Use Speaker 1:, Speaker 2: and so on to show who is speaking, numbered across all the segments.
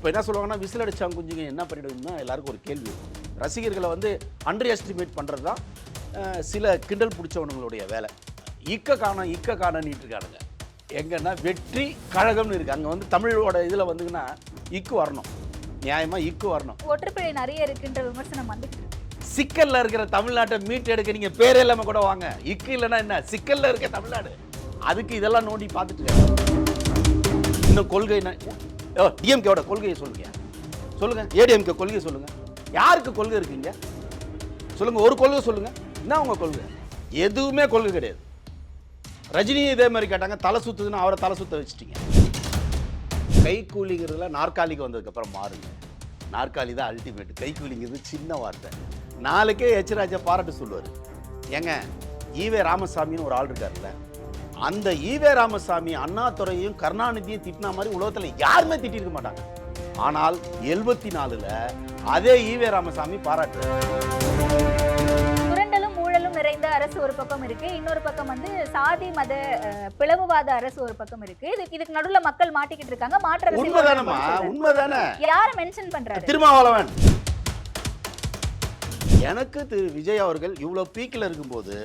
Speaker 1: இப்போ என்ன சொல்லுவாங்கன்னா விசில் அடிச்சாங்க குஞ்சுங்க என்ன பண்ணிடுதுன்னா எல்லாருக்கும் ஒரு கேள்வி. ரசிகர்களை வந்து அண்டர் எஸ்டிமேட் பண்ணுறது தான் சில கிண்டல் பிடிச்சவனுங்களுடைய வேலை. இக்க காணம் இக்க காணன்னிட்டு இருக்கானுங்க. எங்கன்னா வெற்றி கழகம்னு இருக்கு. அங்கே வந்து தமிழோட இதில் வந்துங்கன்னா இக்கு வரணும். நியாயமாக இக்கு வரணும்.
Speaker 2: ஒற்றுப்பிழை நிறைய இருக்குன்ற விமர்சனம் வந்துட்டு
Speaker 1: சிக்கல்ல இருக்கிற தமிழ்நாட்டை மீட் எடுக்க நீங்க பேரே இல்லாம கூட வாங்க. இக்கு இல்லைன்னா என்ன? சிக்கல்ல இருக்க தமிழ்நாடு. அதுக்கு இதெல்லாம் நோண்டி பார்த்துட்டு. இன்னும் கொள்கை டிஎம்கேவோட கொள்கையை சொல்லுங்க. சொல்லுங்க. ஏடிஎம்கே கொள்கையை சொல்லுங்க. யாருக்கு கொள்கை இருக்குங்க? சொல்லுங்க. ஒரு கொள்கை சொல்லுங்க. என்ன உங்க கொள்கை? எதுவுமே கொள்கை கிடையாது. ரஜினி இதே மாதிரி கேட்டாங்க. தலை சுத்துதுன்னு அவரை தலை சுத்த வச்சுட்டீங்க. கைக்கூலிங்கிறதுல நாற்காலிக்கு வந்ததுக்கப்புறம் மாறுங்க. நாற்காலி தான் அல்டிமேட் கைக்கூலிங்கிறது சின்ன வார்த்தை. நாளைக்கே எச் ராஜா பாராட்டு சொல்லுவார். ஏங்க ஈவே ராமசாமின்னு ஒரு ஆள் இருக்காருல்ல. அந்த ஈவே ராமசாமி அண்ணாதுரையும் கருணாநிதியும் திட்டின மாதிரி உலகத்தில் யாருமே திட்டிருக்க மாட்டாங்க. ஆனால் எழுபத்தி நாலுல அதே ஈவே ராமசாமி பாராட்டுறாரு
Speaker 2: சுரண்டலும் ஊழலும் நிறைந்த அரசு ஒரு பக்கம் இருக்கு. இன்னொரு பக்கம் வந்து சாதி மத பிளவுவாத அரசு ஒரு பக்கம் இருக்கு. இது இதுக்கு நடுவுல மக்கள் மாட்டிக்கிட்டு இருக்காங்க. மாற்ற வர
Speaker 1: உண்மைதானே
Speaker 2: யார மென்ஷன் பண்றாரு?
Speaker 1: திருமாவளவன். எனக்கு திரு. விஜய் அவர்கள் இவ்வளோ பீக்கில் இருக்கும்போது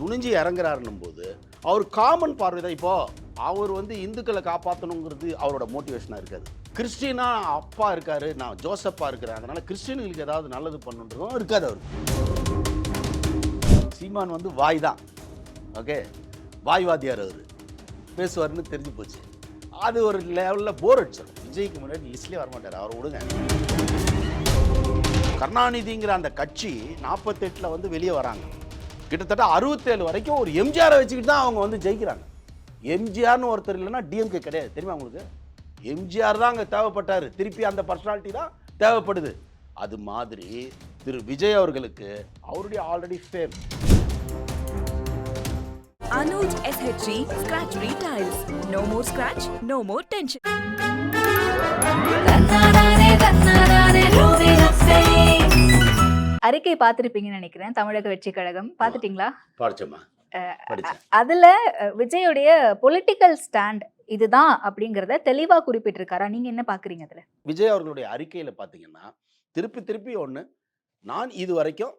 Speaker 1: துணிஞ்சு இறங்குறாருன்னும் போது அவர் காமன் பார்வை தான். இப்போ அவர் வந்து இந்துக்களை காப்பாற்றணுங்கிறது அவரோட மோட்டிவேஷனாக இருக்காது கிறிஸ்டினா அப்பா இருக்காரு நான் ஜோசப்பா இருக்கிறேன். அதனால கிறிஸ்டின்களுக்கு ஏதாவது நல்லது பண்ணுன்றதும் இருக்காது அவர். சீமான் வந்து வாய் தான். ஓகே? வாய்வாதியார் அவர். பேசுவார்னு தெரிஞ்சு போச்சு. அது ஒரு லெவலில் போர் அடிச்சிடும் விஜய்க்கு முன்னாடி லிஸ்ட்லேயே வரமாட்டார். அவர் விடுங்க. கருணாநிதிங்கிற அந்த கட்சி நாற்பத்தெட்டில் வந்து வெளியே வராங்க. கிட்டத்தட்ட அறுபத்தேழு வரைக்கும் ஒரு எம்ஜிஆரை வச்சுக்கிட்டு தான் அவங்க வந்து ஜெயிக்கிறாங்க. எம்ஜிஆர்னு ஒருத்தர் இல்லைன்னா டிஎம்கே கிடையாது. தெரியுமா உங்களுக்கு? எம்ஜிஆர் தான் அங்கே தேவைப்பட்டார். திருப்பி அந்த பர்சனாலிட்டி தான் தேவைப்படுது. அது மாதிரி திரு விஜய் அவர்களுக்கு அவருடைய already fame
Speaker 3: Anuj எஸ்ஹெச்ரி scratch retails no more scratch no more tension scratch, no more tension.
Speaker 2: அறிக்கை பார்த்திருப்பீங்கன்னு நினைக்கிறேன். தமிழக வெற்றி கழகம். பார்த்துட்டீங்களா?
Speaker 1: படித்தேன்.
Speaker 2: அதுல விஜயோடைய பொலிட்டிக்கல் ஸ்டாண்ட் இதுதான் அப்படிங்கறத தெளிவா குறிப்பிட்டிருக்காரா? நீங்க என்ன பாக்குறீங்க அதுல?
Speaker 1: விஜய் அவர்களுடைய அறிக்கையில் பார்த்தீங்கன்னா திருப்பி திருப்பி ஒன்று நான் இது வரைக்கும்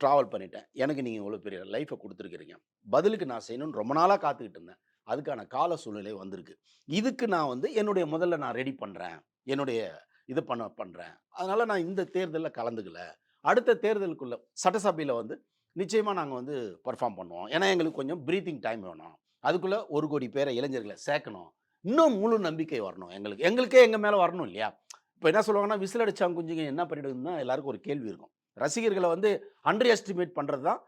Speaker 1: ட்ராவல் பண்ணிட்டேன். எனக்கு நீங்கள் இவ்வளோ பெரிய லைஃப்பை கொடுத்துருக்கிறீங்க. பதிலுக்கு நான் செய்யணும்னு ரொம்ப நாளாக காத்துக்கிட்டு இருந்தேன். அதுக்கான கால சூழ்நிலை வந்திருக்கு. இதுக்கு நான் வந்து என்னுடைய முதல்ல நான் ரெடி பண்ணுறேன் என்னுடைய இது பண்ண பண்ணுறேன் அதனால் நான் இந்த தேர்தலில் கலந்துக்கல. அடுத்த தேர்தலுக்குள்ள சட்டசபையில் வந்து நிச்சயமாக நாங்கள் வந்து பர்ஃபார்ம் பண்ணுவோம். ஏன்னா எங்களுக்கு கொஞ்சம் ப்ரீத்திங் டைம் வேணும். அதுக்குள்ளே ஒரு கோடி பேரை இளைஞர்களை சேர்க்கணும். இன்னும் முழு நம்பிக்கை வரணும் எங்களுக்கு. எங்களுக்கே எங்கள் மேலே வரணும் இல்லையா? இப்போ என்ன சொல்லுவாங்கன்னா விசில் அடிச்சாங்க குஞ்சுங்க என்ன பண்ணிடுதுன்னா எல்லாருக்கும் ஒரு கேள்வி இருக்கும். ரசிகர்களை வந்து அண்டர் எஸ்டிமேட் பண்ணுறது தான்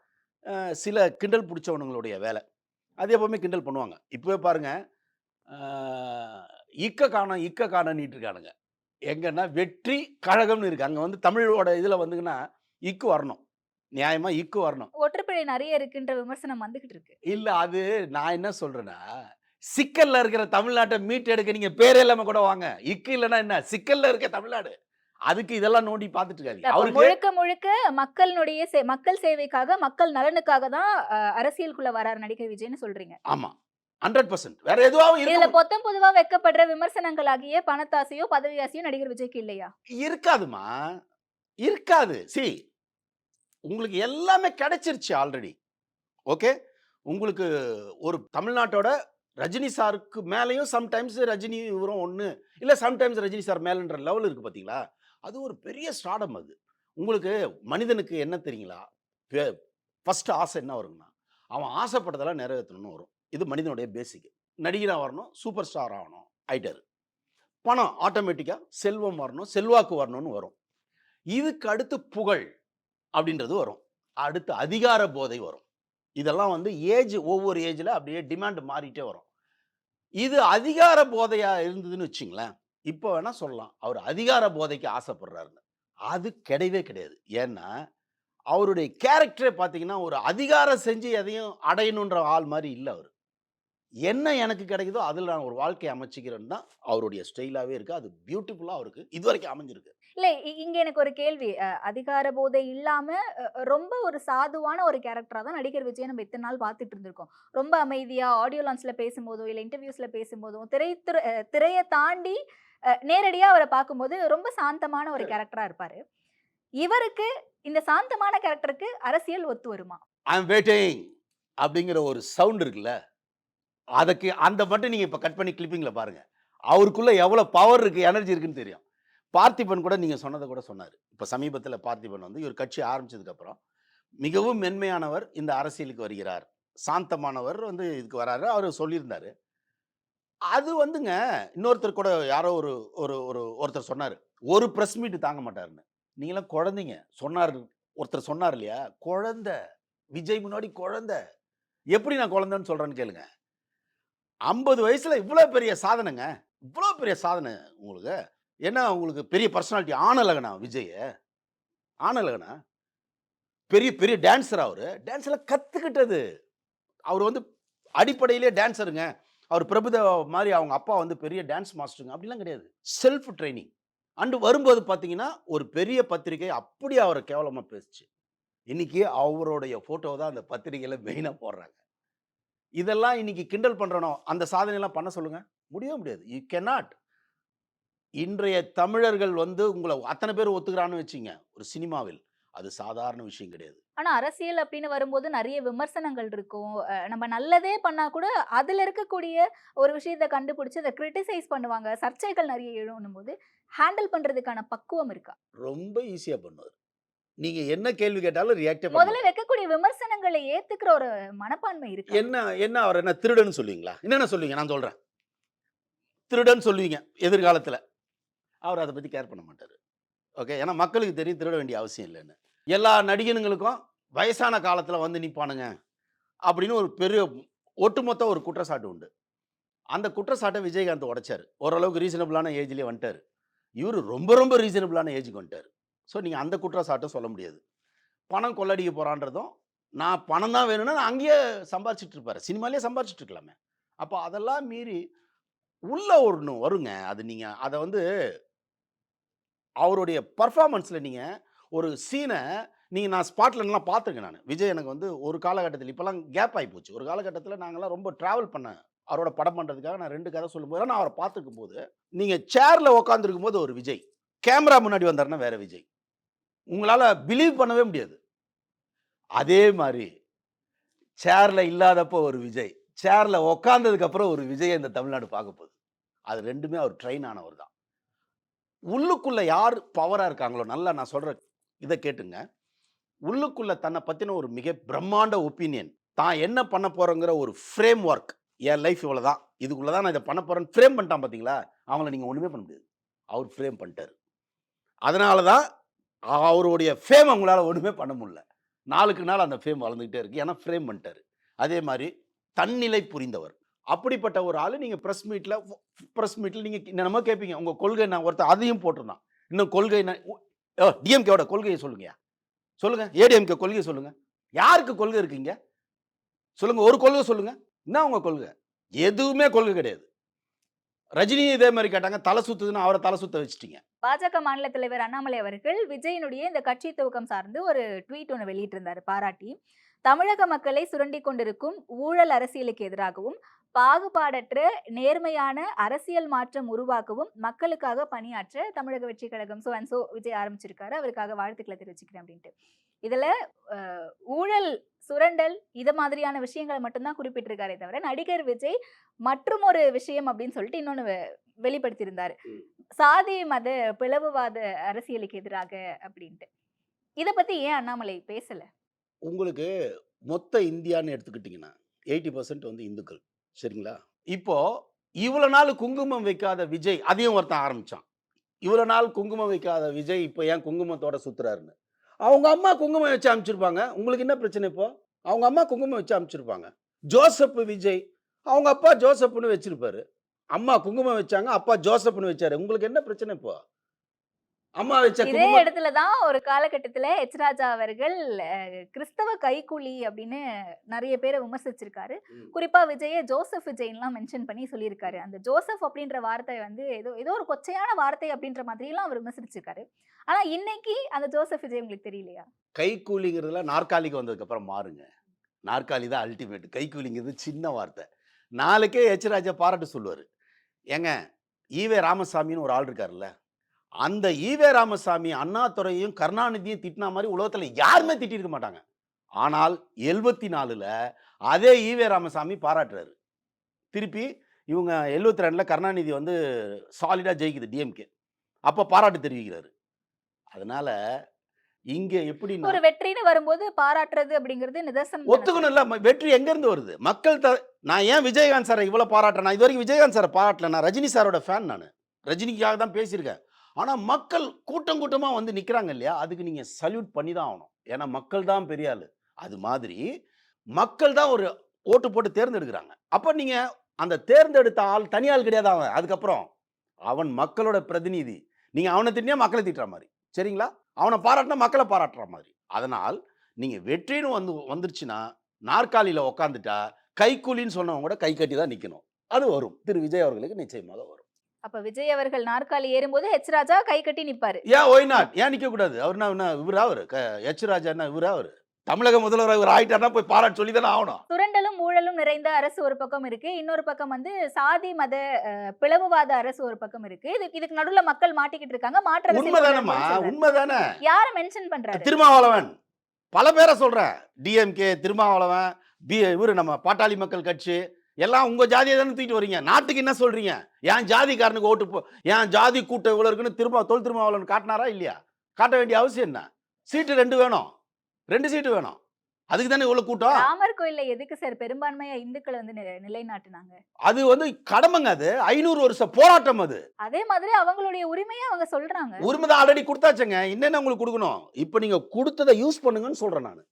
Speaker 1: சில கிண்டல் பிடிச்சவனுங்களுடைய வேலை. அது எப்போவுமே கிண்டல் பண்ணுவாங்க. இப்போவே பாருங்கள் இக்க காணம் இக்க காணம் நீட்டிருக்கானுங்க. எங்கன்னா வெற்றி கழகம்னு இருக்கு. அங்கே வந்து தமிழோட இதில் வந்துங்கன்னா இக்கு வரணும். நியாயமாக இக்கு வரணும்.
Speaker 2: ஒற்றுப்பிழை நிறைய இருக்குன்ற விமர்சனம் வந்துகிட்டு இருக்கு.
Speaker 1: இல்ல அது நான் என்ன சொல்றேன்னா சிக்கல்ல இருக்கிற தமிழ்நாட்டை மீட் எடுக்க நீங்க பேரே இல்லாம கூட வாங்க. இக்கு இல்லைன்னா என்ன? சிக்கல்ல இருக்க தமிழ்நாடு. அதுக்கு இதெல்லாம் நோண்டி பார்த்துட்டு இருக்காங்க அவருக்கு
Speaker 2: முழுக்க முழுக்க மக்களுடைய மக்கள் சேவைக்காக மக்கள் நலனுக்காக தான் அரசியலுக்குள்ள வராரு நடிகர் விஜய்னு சொல்றீங்க.
Speaker 1: ஆமா. ஹண்ட்ரட் பர்சன்ட் வேற எதுவாகவும்
Speaker 2: இதுல பொத்தம் பொதுவா வைக்கப்படுற விமர்சனங்களாகிய பணத்தாசையோ பதவி ஆசையோ நடிகர் விஜய்க்கு இல்லையா?
Speaker 1: இருக்காதுமா. இருக்காது. சி உங்களுக்கு எல்லாமே கிடைச்சிருச்சு ஆல்ரெடி ஓகே? உங்களுக்கு ஒரு தமிழ்நாட்டோட ரஜினி சாருக்கு மேலேயும் சம்டைம்ஸ் ரஜினி இவரும் ஒன்று இல்லை சம்டைம்ஸ் ரஜினி சார் மேலன்ற லெவல் இருக்குது பார்த்தீங்களா அது ஒரு பெரிய ஸ்டாடம் அது. உங்களுக்கு மனிதனுக்கு என்ன தெரியுங்களா? ஃபஸ்ட்டு ஆசை என்ன வருங்கண்ணா அவன் ஆசைப்பட்டதெல்லாம் நிறைவேற்றணும்னு வரும். இது மனிதனுடைய பேசிக் நடிகராக வரணும் சூப்பர் ஸ்டார் ஆகணும் ஐட்டர் பணம் ஆட்டோமேட்டிக்காக செல்வம் வரணும் செல்வாக்கு வரணும்னு வரும். இதுக்கு அடுத்து புகழ் அப்படின்றது வரும். அடுத்து அதிகார போதை வரும். இதெல்லாம் வந்து ஏஜ் ஒவ்வொரு ஏஜில் அப்படியே டிமாண்ட் மாறிட்டே வரும். இது அதிகார போதையாக இருந்ததுன்னு வச்சுங்களேன் இப்போ வேணால் சொல்லலாம். அவர் அதிகார போதைக்கு ஆசைப்படுறாருன்னு. அது கிடையவே கிடையாது. ஏன்னா அவருடைய கேரக்டரே பார்த்தீங்கன்னா ஒரு அதிகாரம் செஞ்சு எதையும் அடையணுன்ற ஆள் மாதிரி இல்லை அவர். என்ன எனக்கு கிடைக்குதோ அதில் நான் ஒரு வாழ்க்கையை அமைச்சிக்கிறேன்னு தான் அவருடைய ஸ்டைலாகவே இருக்குது அது பியூட்டிஃபுல்லாக அவருக்கு இது வரைக்கும் அமைஞ்சிருக்கு.
Speaker 2: இல்ல இங்க எனக்கு ஒரு கேள்வி. அதிகார போதை இல்லாம அஹ், ரொம்ப ஒரு சாதுவான ஒரு கேரக்டரா தான் நடிகர் விஜய் நம்ம இத்தனை நாள் பார்த்துட்டு இருந்திருக்கோம். ரொம்ப அமைதியா ஆடியோ லான்ச்ல பேசும்போதோ இல்ல இன்டர்வியூஸ்ல பேசும்போதோ திரைத்துறை திரையை தாண்டி அஹ், நேரடியா அவரை பார்க்கும்போது ரொம்ப சாந்தமான ஒரு கேரக்டரா இருப்பாரு. இவருக்கு இந்த சாந்தமான கேரக்டருக்கு அரசியல் ஒத்து வருமா?
Speaker 1: ஐம் வெயிட்டிங் அப்படிங்கிற ஒரு சவுண்ட் இருக்குல்ல? அதுக்கு அந்த மட்டும் நீங்கள் இப்போ கட் பண்ணி கிளிப்பிங்கில் பாருங்கள் அவருக்குள்ளே எவ்வளோ பவர் இருக்குது எனர்ஜி இருக்குன்னு தெரியும். பார்த்திபன் கூட நீங்கள் சொன்னதை கூட சொன்னார். இப்போ சமீபத்தில் பார்த்திபன் வந்து இவர் கட்சி ஆரம்பித்ததுக்கப்புறம் மிகவும் மென்மையானவர் இந்த அரசியலுக்கு வருகிறார். சாந்தமானவர் வந்து இதுக்கு வராரு அவர் சொல்லியிருந்தார். அது வந்துங்க இன்னொருத்தர் கூட யாரோ ஒரு ஒரு ஒரு ஒருத்தர் சொன்னார். ஒரு ப்ரெஸ் மீட் தாங்க மாட்டாருன்னு. நீங்களாம் குழந்தைங்க சொன்னார் ஒருத்தர் சொன்னார் இல்லையா? குழந்த விஜய் முன்னாடி குழந்தை. எப்படி நான் குழந்தைன்னு சொல்கிறேன்னு கேளுங்க. ஐம்பது வயசில் இவ்வளோ பெரிய சாதனைங்க. இவ்வளோ பெரிய சாதனை உங்களுக்கு. என்ன உங்களுக்கு பெரிய பர்சனாலிட்டி ஆனலகனா விஜய் ஆனலகனா பெரிய பெரிய டான்ஸர் அவர். டான்ஸில் கற்றுக்கிட்டது அவர் வந்து அடிப்படையிலே டான்ஸருங்க அவர் பிரபுதேவா மாதிரி அவங்க அப்பா வந்து பெரிய டான்ஸ் மாஸ்டருங்க அப்படிலாம் கிடையாது. செல்ஃப் ட்ரைனிங் அண்டு வரும்போது பார்த்தீங்கன்னா ஒரு பெரிய பத்திரிகை அப்படி அவரை கேவலமாக பேசுச்சு. இன்றைக்கி அவருடைய ஃபோட்டோ தான் அந்த பத்திரிகையில் மெயினாக போடுறாங்க. இதெல்லாம் இன்னைக்கு கிண்டல் பண்றனோ அந்த சாதனையெல்லாம் பண்ண சொல்லுங்க. முடியவே முடியாது. You cannot. இன்றைய தமிழர்கள் வந்து உங்களை அத்தனை பேர் ஒத்துக்கிறான்னு வச்சிங்க ஒரு சினிமாவில். அது சாதாரண விஷயம் கிடையாது.
Speaker 2: ஆனா அரசியல் அப்படின்னு வரும்போது நிறைய விமர்சனங்கள் இருக்கும். நம்ம நல்லதே பண்ணா கூட அதுல இருக்கக்கூடிய ஒரு விஷயத்தை கண்டுபிடிச்சு அதை கிரிட்டிசைஸ் பண்ணுவாங்க. சர்ச்சைகள் நிறைய எழுணும் போது ஹேண்டில் பண்றதுக்கான பக்குவம் இருக்கா?
Speaker 1: ரொம்ப ஈஸியா பண்ணுவார். நீங்க என்ன கேள்வி கேட்டாலும் ரியாக்டே
Speaker 2: முதல்ல வைக்கக்கூடிய விமர்சனங்களை ஏத்துக்கிற ஒரு மனப்பான்மை இருக்கு?
Speaker 1: என்ன என்ன அவர் என்ன திருடன்னு சொல்லுவீங்களா? என்னென்ன சொல்லுவீங்க? நான் சொல்றேன். திருடன் சொல்லுவீங்க எதிர்காலத்துல. அவர் அதை பத்தி கேர் பண்ண மாட்டாரு. ஓகே ஏன்னா மக்களுக்கு தெரியும் திருட வேண்டிய அவசியம் இல்லைன்னு. எல்லா நடிகனுங்களுக்கும் வயசான காலத்துல வந்து நிப்பானுங்க அப்படின்னு ஒரு பெரிய ஒட்டுமொத்த ஒரு குற்றச்சாட்டு உண்டு. அந்த குற்றச்சாட்டை விஜயகாந்த் உடைச்சாரு. ஓரளவுக்கு ரீசனபிளான ஏஜ்லேயே வந்துட்டார். இவர் ரொம்ப ரொம்ப ரீசனபிளான ஏஜுக்கு வந்துட்டார். ஸோ நீங்கள் அந்த குற்றச்சாட்டை சொல்ல முடியாது. பணம் கொள்ளடிக்க போகிறான்றதும் நான் பணம் தான் வேணும்னா நான் அங்கேயே சம்பாரிச்சிட்டு இருப்பாரு. சினிமாலேயே சம்பாரிச்சிட்டு இருக்கலாமே. அப்போ அதெல்லாம் மீறி உள்ள ஒன்று வருங்க. அது நீங்கள் அதை வந்து அவருடைய பர்ஃபார்மன்ஸில் நீங்கள் ஒரு சீனை நீங்கள் நான் ஸ்பாட்லலாம் பார்த்துருக்கேன் நான். விஜய் எனக்கு வந்து ஒரு காலகட்டத்தில் இப்போலாம் கேப் ஆகி போச்சு. ஒரு காலகட்டத்தில் நாங்கள்லாம் ரொம்ப ட்ராவல் பண்ணேன் அவரோட படம் பண்ணுறதுக்காக நான் ரெண்டு கதை சொல்லும்போது நான் அவரை பார்த்துருக்கும் போது நீங்கள் சேரில் உட்காந்துருக்கும் போது ஒரு விஜய் கேமரா முன்னாடி வந்தாருன்னா வேறு விஜய். உங்களால் பிலீவ் பண்ணவே முடியாது. அதே மாதிரி சேரில் இல்லாதப்போ ஒரு விஜய் சேரில் உக்காந்ததுக்கப்புறம் ஒரு விஜய் இந்த தமிழ்நாடு பார்க்க போகுது. அது ரெண்டுமே அவர் ட்ரெயின் ஆனவர் தான். உள்ளுக்குள்ளே யார் பவராக இருக்காங்களோ நல்லா நான் சொல்கிற இதை கேட்டுங்க. உள்ளுக்குள்ளே தன்னை பற்றின ஒரு மிக பிரம்மாண்ட ஒப்பீனியன் தான் என்ன பண்ண போகிறோங்கிற ஒரு ஃப்ரேம் ஒர்க் என் லைஃப் இவ்வளோ தான். இதுக்குள்ளே தான் நான் இதை பண்ண போகிறேன்னு ஃப்ரேம் பண்ணிட்டான் பார்த்தீங்களா அவங்கள நீங்கள் ஒன்றுமே பண்ண முடியாது. அவர் ஃப்ரேம் பண்ணிட்டார். அதனால தான் அவருடைய ஃபேம் அவங்களால ஒன்றுமே பண்ண முடியல. நாளுக்கு நாள் அந்த ஃபேம் வளர்ந்துக்கிட்டே இருக்கு. ஏன்னா ஃப்ரேம் பண்ணிட்டார் அதே மாதிரி தன்னிலை புரிந்தவர். அப்படிப்பட்ட ஒரு ஆள் நீங்கள் ப்ரெஸ் மீட்டில் ப்ரெஸ் மீட்டில் நீங்கள் என்னமோ கேட்பீங்க உங்கள் கொள்கை நான் ஒருத்தர் அதையும் போட்டிருந்தான். இன்னும் கொள்கை டிஎம்கேவோட கொள்கையை சொல்லுங்கயா சொல்லுங்கள் ஏடிஎம்கே கொள்கையை சொல்லுங்கள் யாருக்கு கொள்கை இருக்கீங்க சொல்லுங்கள் ஒரு கொள்கை சொல்லுங்கள் என்ன உங்கள் கொள்கை? எதுவுமே கொள்கை கிடையாது. ரஜினி இதே மாதிரி கேட்டாங்க தலை சுத்துதுன்னு அவரை தலை சுத்த வச்சுட்டீங்க.
Speaker 2: பாஜக மாநில தலைவர் அண்ணாமலை அவர்கள் விஜயனுடைய இந்த கட்சி துவக்கம் சார்ந்து ஒரு ட்வீட் ஒன்று வெளியிட்டிருந்தாரு பாராட்டி. தமிழக மக்களை சுரண்டி கொண்டிருக்கும் ஊழல் அரசியலுக்கு எதிராகவும் பாகுபாடற்ற நேர்மையான அரசியல் மாற்றம் உருவாக்கவும் மக்களுக்காக பணியாற்ற Tamilaga Vettri Kazhagam so and so Vijay ஆரம்பிச்சிருக்காரு. அவருக்காக வாழ்த்துக்களை தெரிவிச்சுக்கிறேன் அப்படின்ட்டு. இதுல ஊழல் சுரண்டல் இது மாதிரியான விஷயங்களை மட்டும்தான் குறிப்பிட்டிருக்காரே தவிர நடிகர் விஜய் மற்றும் ஒரு விஷயம் அப்படின்னு சொல்லிட்டு இன்னொன்னு வெ- வெளிப்படுத்தியிருந்தாரு. சாதி மத பிளவுவாத அரசியலுக்கு எதிராக அப்படின்ட்டு. இத பத்தி ஏன் அண்ணாமலை பேசல?
Speaker 1: உங்களுக்கு மொத்த இந்தியான்னு எடுத்துக்கிட்டிங்கன்னா எயிட்டி பர்சன்ட் வந்து இந்துக்கள். சரிங்களா? இப்போ இவ்வளோ நாள் குங்குமம் வைக்காத விஜய் அதையும் ஒருத்தன் ஆரம்பித்தான் இவ்வளோ நாள் குங்குமம் வைக்காத விஜய் இப்போ ஏன் குங்குமத்தோட சுற்றுறாருன்னு அவங்க அம்மா குங்குமம் வச்சு அனுப்பிச்சிருப்பாங்க. உங்களுக்கு என்ன பிரச்சனை இப்போ? அவங்க அம்மா குங்குமம் வச்சு அனுப்பிச்சிருப்பாங்க. ஜோசப் விஜய் அவங்க அப்பா ஜோசப்னு வச்சிருப்பாரு. அம்மா குங்குமம் வச்சாங்க அப்பா ஜோசப்னு வச்சாரு. உங்களுக்கு என்ன பிரச்சனை இப்போ? அம்மா வச்ச
Speaker 2: இதே இடத்துல தான் ஒரு காலகட்டத்துல எச் ராஜா அவர்கள் கிறிஸ்தவ கைக்கூலி அப்படின்னு நிறைய பேரை விமர்சிச்சிருக்காரு.
Speaker 1: ம்.
Speaker 2: குறிப்பா விஜய ஜோசப் விஜய்லாம் மென்ஷன் பண்ணி சொல்லியிருக்காரு. அந்த ஜோசப் அப்படின்ற வார்த்தை வந்து ஏதோ ஏதோ ஒரு கொச்சையான வார்த்தை அப்படின்ற மாதிரி எல்லாம் அவர் விமர்சிச்சிருக்காரு. ஆனா இன்னைக்கு அந்த ஜோசப் விஜய் உங்களுக்கு தெரியலையா?
Speaker 1: கைக்கூலிங்கிறதுல நாற்காலிக்கு வந்ததுக்கு அப்புறம் மாறுங்க. நாற்காலி தான் அல்டிமேட் கைக்கூலிங்கிறது சின்ன வார்த்தை. நாளைக்கே எச் ராஜா பாராட்டு சொல்லுவார். ஏங்க ஈவே ராமசாமின்னு ஒரு ஆள் இருக்காருல்ல? அந்த ஈவே ராமசாமி அண்ணாதுரையும் கருணாநிதியும் திட்டின மாதிரி உலகத்துல யாருமே திட்டிருக்க மாட்டாங்க. ஆனால் எழுபத்தி நாலுல அதே ஈவே ராமசாமி பாராட்டுறாரு. திருப்பி இவங்க எழுபத்தி ரெண்டுல கருணாநிதி வந்து சாலிடா ஜெயிக்குது டிஎம்கே அப்ப பாராட்டு தெரிவிக்கிறாரு. அதனால இங்க எப்படி
Speaker 2: ஒரு வெற்றின்னு வரும்போது பாராட்டுறது அப்படிங்கிறது நிதர்சனம்.
Speaker 1: ஒத்துக்கணும் இல்ல வெற்றி எங்க இருந்து வருது? மக்கள் த நான் ஏன் விஜயகாந்த் சாரை இவ்வளவு பாராட்டுறேன்? நான் இது வரைக்கும் விஜயகாந்த் சாரை பாராட்டல. நான் ரஜினி சாரோட ஃபேன் நான். ரஜினிக்காக தான் பேசியிருக்கேன். ஆனால் மக்கள் கூட்டம் கூட்டமாக வந்து நிற்கிறாங்க இல்லையா? அதுக்கு நீங்கள் சல்யூட் பண்ணி தான் ஆகணும். ஏன்னா மக்கள் தான் பெரிய ஆள். அது மாதிரி மக்கள் தான் ஒரு ஓட்டு போட்டு தேர்ந்தெடுக்கிறாங்க. அப்போ நீங்கள் அந்த தேர்ந்தெடுத்த ஆள் தனியாள் கிடையாது அவன். அதுக்கப்புறம் அவன் மக்களோட பிரதிநிதி. நீங்கள் அவனை திட்டினா மக்களை திட்டுற மாதிரி. சரிங்களா? அவனை பாராட்டினா மக்களை பாராட்டுற மாதிரி. அதனால் நீங்கள் வெற்றின்னு வந்து வந்துருச்சுன்னா நாற்காலியில் உக்காந்துட்டா கைக்கூலின்னு சொன்னவங்க கூட கை கட்டி தான் நிற்கணும் அது வரும். திரு. விஜய் அவர்களுக்கு நிச்சயமாக வரும்.
Speaker 2: அப்ப விஜய் அவர்கள் நாற்காலி ஏறும்போது ஹெச் ராஜா கை கட்டி நிப்பாரு.
Speaker 1: ஏன் ஒய் நாட் ஏன் நிக்க கூடாது? அவர்னா என்ன இவரா அவரு? க- எச் ராஜா என்ன இவரா அவரு? தமிழக முதல்வர் இவர் ஆயிட்டாருன்னா போய் பாராட்டு சொல்லி தானே ஆகணும்.
Speaker 2: சுரண்டலும் ஊழலும் நிறைந்த அரசு ஒரு பக்கம் இருக்கு. இன்னொரு பக்கம் வந்து சாதி மத பிளவுவாத அரசு ஒரு பக்கம் இருக்கு. இதுக்கு இதுக்கு நடுவுல மக்கள் மாட்டிக்கிட்டு இருக்காங்க. மாற்ற சொல்றாரு.
Speaker 1: உண்மைதானே?
Speaker 2: யார மென்ஷன் பண்றாரு?
Speaker 1: திருமாவளவன். பல பேரை சொல்றேன். டிஎம்கே திருமாவளவன் பி இவரு நம்ம பாட்டாளி மக்கள் கட்சி எல்லாம் உங்க ஜாதியை தானே தூக்கிட்டு வரீங்க நாட்டுக்கு என்ன சொல்றீங்க? என் ஜாதிக்காரனுக்கு ஓட்டு போ என் ஜாதி கூட்டம் இவ்வளவு இருக்குன்னு திரும்ப தொல் திருமாவளவன் காட்டினாரா இல்லையா? காட்ட வேண்டிய அவசியம் என்ன? சீட்டு ரெண்டு வேணும். ரெண்டு சீட்டு வேணும். அதுக்கு தானே இவ்வளவு கூட்டம்?
Speaker 2: ராமர் கோயில்ல எதுக்கு சார் பெரும்பான்மையா இந்துக்களை வந்து நிலை- நிலைநாட்டுனாங்க?
Speaker 1: அது வந்து கடமைங்க அது. ஐநூறு வருஷ போராட்டம் அது.
Speaker 2: அதே மாதிரி அவங்களுடைய உரிமையை அவங்க சொல்றாங்க.
Speaker 1: உரிமை தான் ஆல்ரெடி கொடுத்தாச்சுங்க. என்னென்ன உங்களுக்கு கொடுக்கணும்? இப்போ நீங்க கொடுத்ததை யூஸ் பண்ணுங்கன்னு சொல்றேன் நான்.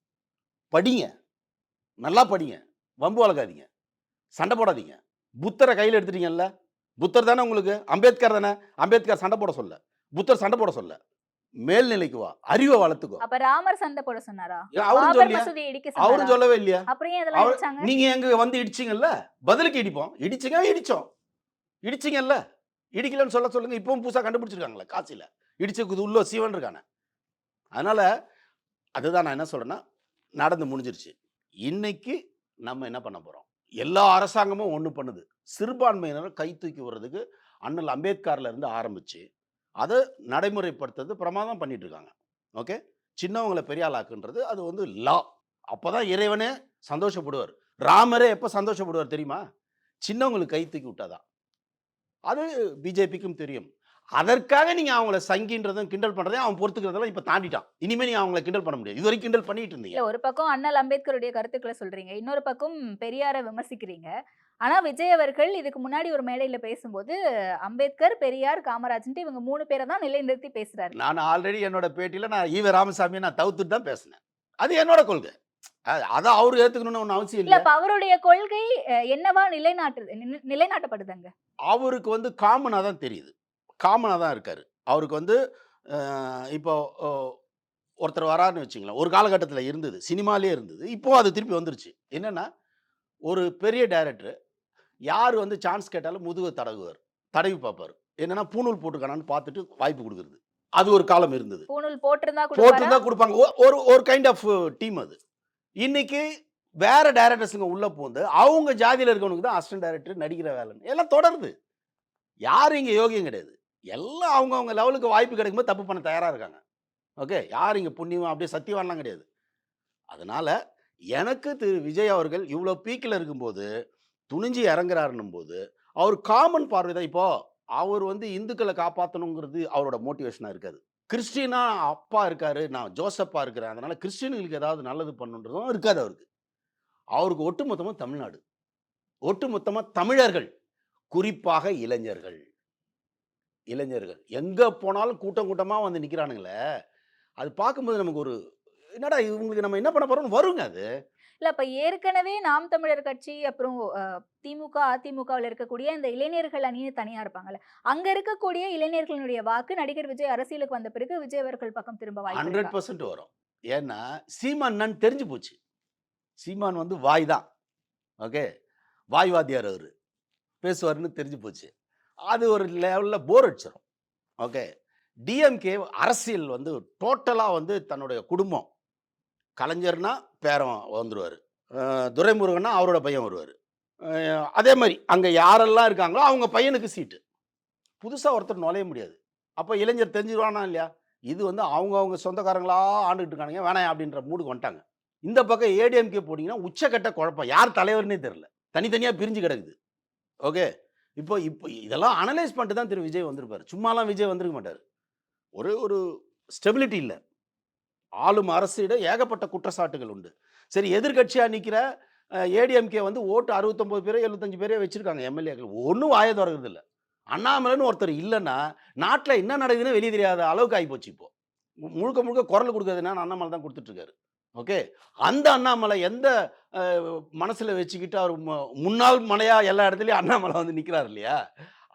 Speaker 1: படிங்க. நல்லா படிங்க. வம்பு வளர்க்காதீங்க. சண்டை போடாதீங்க. புத்தரை கையில் எடுத்துட்டீங்கல்ல? புத்தர் தானே உங்களுக்கு? அம்பேத்கர் தானே? அம்பேத்கர் சண்டை போட சொல்ல. புத்தர் சண்டை போட சொல்ல. மேல்நிலைக்கு வா. அறிவை வளர்த்துக்கோ.
Speaker 2: அப்ப ராமர் சண்டை போட சொன்னாரா?
Speaker 1: அவரும் சொல்லியா அவரும் சொல்லவே இல்லையா?
Speaker 2: அப்புறம்
Speaker 1: நீங்க எங்க வந்து இடிச்சீங்கல்ல? பதிலுக்கு இடிப்போம். இடிச்சிங்க இடிச்சோம். இடிச்சிங்கல்ல? இடிக்கலன்னு சொல்ல சொல்லுங்க. இப்பவும் புதுசா கண்டுபிடிச்சிருக்காங்களே காசில இடிச்சதுக்கு உள்ள சீவன் இருக்கானே. அதனால அதுதான் நான் என்ன சொல்றேன்னா நடந்து முடிஞ்சிருச்சு. இன்னைக்கு நம்ம என்ன பண்ண போறோம்? எல்லா அரசாங்கமும் ஒன்று பண்ணுது. சிறுபான்மையினர் கை தூக்கி வர்றதுக்கு அண்ணல் அம்பேத்கர்ல இருந்து ஆரம்பிச்சு அதை நடைமுறைப்படுத்துறது பிரமாதம் பண்ணிட்டு இருக்காங்க. ஓகே? சின்னவங்களை பெரிய ஆளாக்குன்றது அது வந்து லா. அப்போ தான் இறைவனே சந்தோஷப்படுவார். ராமரே எப்போ சந்தோஷப்படுவார் தெரியுமா? சின்னவங்களுக்கு கை தூக்கி விட்டாதான். அது பிஜேபிக்கும் தெரியும். அதற்காக நீங்க அவங்கள சங்கின்றதும் கிண்டல் பண்றதையும் அவன் பொறுத்துக்கிறதெல்லாம் இப்ப தாண்டிட்டான். இனிமே நீ அவங்கள கிண்டல் பண்ண முடியாது. இது வரைக்கும் கிண்டல் பண்ணிட்டு இருந்தீங்க.
Speaker 2: ஒரு பக்கம் அண்ணல் அம்பேத்கருடைய கருத்துக்களை சொல்றீங்க. இன்னொரு பக்கம் பெரியாரை விமர்சிக்கிறீங்க. ஆனா விஜய் அவர்கள் இதுக்கு முன்னாடி ஒரு மேடையில பேசும்போது அம்பேத்கர் பெரியார் காமராஜ்ன்ட்டு இவங்க மூணு பேரை தான் நிலைநிறுத்தி பேசுறாரு.
Speaker 1: நான் ஆல்ரெடி என்னோட பேட்டியில நான் ஈவ ராமசாமியை நான் தவிர்த்துட்டு தான் பேசினேன். அது என்னோட கொள்கை. அ- அதை அவர் ஏத்துக்கணும்னு ஒன்றும் அவசியம்
Speaker 2: இல்ல அப்ப அவருடைய கொள்கை என்னவா நிலைநாட்டு நிலை- நிலைநாட்டப்படுதுங்க?
Speaker 1: அவருக்கு வந்து காமனாக தான் தெரியுது. காமனாக தான் இருக்காரு. அவருக்கு வந்து இப்போ ஒருத்தர் வராருன்னு வச்சுங்களேன் ஒரு காலகட்டத்தில் இருந்தது சினிமாலே இருந்தது இப்போ அது திருப்பி வந்துருச்சு. என்னன்னா ஒரு பெரிய டைரக்டர் யார் வந்து சான்ஸ் கேட்டாலும் முதுகு தடவுவார் தடவி பார்ப்பார். என்னன்னா பூணூல் போட்டுக்கானான்னு பார்த்துட்டு வாய்ப்பு கொடுக்குறது. அது ஒரு காலம் இருந்தது.
Speaker 2: போட்டிருந்தா
Speaker 1: கொடுப்பாங்க. ஒரு ஒரு கைண்ட் ஆஃப் டீம் அது. இன்னைக்கு வேற டைரக்டர்ஸுங்க உள்ள போந்து அவங்க ஜாதியில இருக்கவனுக்கு தான் அசிஸ்டன்ட் டைரக்டர் நடிக்கிற வேலைன்னு. எல்லாம் தொடருது. யாரும் இங்க யோகியம் கிடையாது. எல்லாம் அவங்கவுங்க லெவலுக்கு வாய்ப்பு கிடைக்கும்போது தப்பு பண்ண தயாராக இருக்காங்க. ஓகே? யார் இங்கே புண்ணியம்? அப்படியே சத்தியவான்லாம் கிடையாது. அதனால் எனக்கு திரு விஜய் அவர்கள் இவ்வளோ பீக்கில் இருக்கும்போது துணிஞ்சு இறங்குறாருன்னும் போது அவர் காமன் பார்வை தான். இப்போது அவர் வந்து இந்துக்களை காப்பாற்றணுங்கிறது அவரோட மோட்டிவேஷனாக இருக்காது. கிறிஸ்டினா அப்பா இருக்காரு நான் ஜோசப்பா இருக்கிறேன். அதனால் கிறிஸ்டின்களுக்கு ஏதாவது நல்லது பண்ணுன்றதும் இருக்காது அவருக்கு. அவருக்கு ஒட்டுமொத்தமாக தமிழ்நாடு. ஒட்டுமொத்தமாக தமிழர்கள் குறிப்பாக இளைஞர்கள். இளைஞர்கள். எங்க போனாலும் கூட்டம் கூட்டமா வந்து நிக்கிறானுங்களே அது பார்க்கும்போது நமக்கு ஒரு என்னடா இவங்களுக்கு நம்ம என்ன பண்ண போறோம்னு வருங்க அது.
Speaker 2: இல்ல அப்ப ஏற்கனவே நாம் தமிழர் கட்சி அப்புறம் திமுக அதிமுகவில் இருக்கக்கூடிய இந்த இளைஞர்கள் அணின்னு தனியா இருப்பாங்கல்ல அங்க இருக்கக்கூடிய இளைஞர்களுடைய வாக்கு நடிகர் விஜய் அரசியலுக்கு வந்த பிறகு விஜய் அவர்கள் பக்கம் திரும்ப
Speaker 1: ஹண்ட்ரட்? பர்சன்ட் வரும். ஏன்னா சீமான் தெரிஞ்சு போச்சு. சீமான் வந்து வாய் தான். ஓகே? வாய் வாத்தியார் அவர். பேசுவாருன்னு தெரிஞ்சு போச்சு. அது ஒரு லெவலில் போர் அடிச்சிடும் ஓகே டிஎம்கே அரசியல் வந்து டோட்டலாக வந்து தன்னுடைய குடும்பம். கலைஞர்னா பேரன் வந்துடுவார் துரைமுருகன்னா அவரோட பையன் வருவார். அதே மாதிரி அங்கே யாரெல்லாம் இருக்காங்களோ அவங்க பையனுக்கு சீட்டு புதுசாக ஒருத்தர் நுழைய முடியாது. அப்போ இளைஞர் தெரிஞ்சிருவானா இல்லையா? இது வந்து அவங்க அவங்க சொந்தக்காரங்களா ஆண்டுகிட்டு இருக்கானுங்க வேணாம் அப்படின்ற மூடுக்கு வந்துட்டாங்க. இந்த பக்கம் ஏடிஎம்கே போட்டிங்கன்னா உச்சக்கட்ட குழப்பம். யார் தலைவர்னே தெரில தனித்தனியாக பிரிஞ்சு கிடக்குது. ஓகே இப்போ இப்போ இதெல்லாம் அனலைஸ் பண்ணிட்டு தான் திரு விஜய் வந்திருப்பார். சும்மாலாம் விஜய் வந்திருக்க மாட்டார். ஒரே ஒரு ஸ்டெபிலிட்டி இல்லை. ஆளும் அரசிடம் ஏகப்பட்ட குற்றச்சாட்டுகள் உண்டு. சரி எதிர்க்கட்சியாக நிற்கிற ஏடிஎம்கே வந்து ஓட்டு அறுபத்தொம்பது பேரோ எழுபத்தஞ்சு பேரே வச்சுருக்காங்க எம்எல்ஏக்கள் ஒன்றும் வாய திறக்கிறது இல்லை. அண்ணாமலைன்னு ஒருத்தர் இல்லைன்னா நாட்டில் என்ன நடக்குதுன்னு வெளியே தெரியாத அளவுக்கு ஆகிப்போச்சு இப்போ. மு- முழுக்க முழுக்க குரல் கொடுக்கறதுனா அண்ணாமலை தான் கொடுத்துட்ருக்காரு ஓகே? அந்த அண்ணாமலை எந்த மனசில் வச்சுக்கிட்டு அவர் மு- முன்னாள் மனையாக எல்லா இடத்துலையும் அண்ணாமலை வந்து நிற்கிறார் இல்லையா?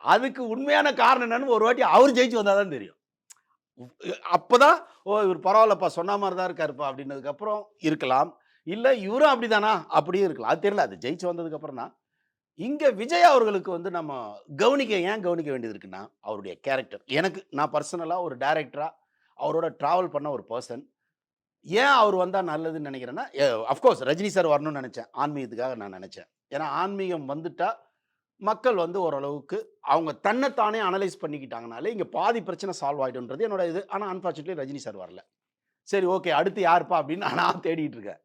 Speaker 1: அதுக்கு உண்மையான காரணம் என்னன்னு ஒரு வாட்டி அவர் ஜெயிச்சு வந்தால் தான் தெரியும். அப்போ தான் ஓ இவர் பரவாயில்லப்பா சொன்ன மாதிரி தான் இருக்காருப்பா அப்படின்னதுக்கப்புறம் இருக்கலாம். இல்லை இவரும் அப்படிதானா? அப்படியும் இருக்கலாம். அது தெரியல. அது ஜெயிச்சு வந்ததுக்கப்புறம் தான். இங்கே விஜய் அவர்களுக்கு வந்து நம்ம கவனிக்க ஏன் கவனிக்க வேண்டியது இருக்குன்னா அவருடைய கேரக்டர் எனக்கு நான் பர்சனலாக ஒரு டேரக்டராக அவரோட ட்ராவல் பண்ண ஒரு பர்சன் ஏன் அவர் வந்தால் நல்லதுன்னு நினைக்கிறேன்னா அஃப்கோர்ஸ் ரஜினி சார் வரணும்னு நினச்சேன். ஆன்மீகத்துக்காக நான் நினச்சேன். ஏன்னா ஆன்மீகம் வந்துட்டால் மக்கள் வந்து ஓரளவுக்கு அவங்க தன்னைத்தானே அனலைஸ் பண்ணிக்கிட்டாங்கனாலே இங்கே பாதி பிரச்சனை சால்வ் ஆகிடும்ன்றது என்னோட இது. ஆனால் அன்ஃபார்ச்சுனேட்லி ரஜினி சார் வரல. சரி ஓகே அடுத்து யாருப்பா அப்படின்னு நான் தேடிட்டு இருக்கேன்.